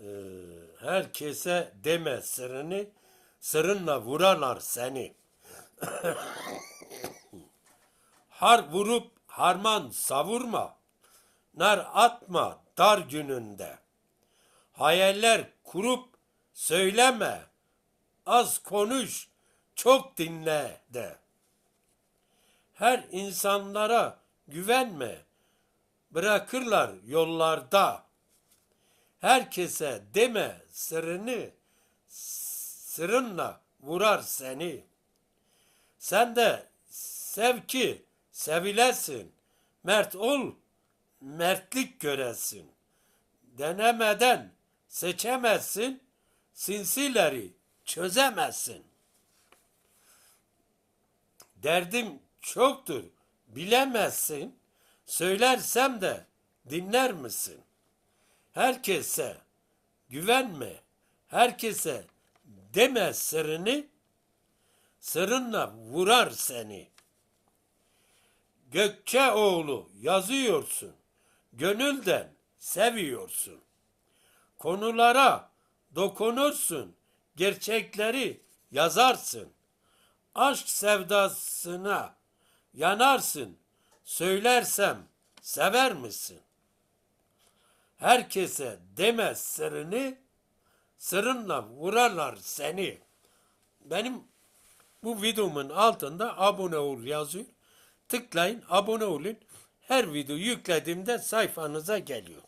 Ee, herkese deme sırrını, sırrınla vurarlar seni. Har vurup harman savurma, nar atma dar gününde. Hayaller kurup söyleme, az konuş, çok dinle de. Her insanlara güvenme, bırakırlar yollarda. Herkese deme sırrını, sırrınla vurar seni. Sen de sev ki sevilesin, mert ol, mertlik göresin. Denemeden seçemezsin, sinsileri çözemezsin. Derdim çoktur, bilemezsin. Söylersem de dinler misin? Herkese güvenme, herkese deme sırrını, sırrınla vurar seni. Gökçeoğlu yazıyorsun, gönülden seviyorsun. Konulara dokunursun, gerçekleri yazarsın. Aşk sevdasına yanarsın, söylersem sever misin? Herkese deme sırrını, sırrınla vurarlar seni. Benim bu videomun altında abone ol yazıyor. Tıklayın, abone olun. Her video yüklediğimde sayfanıza geliyor.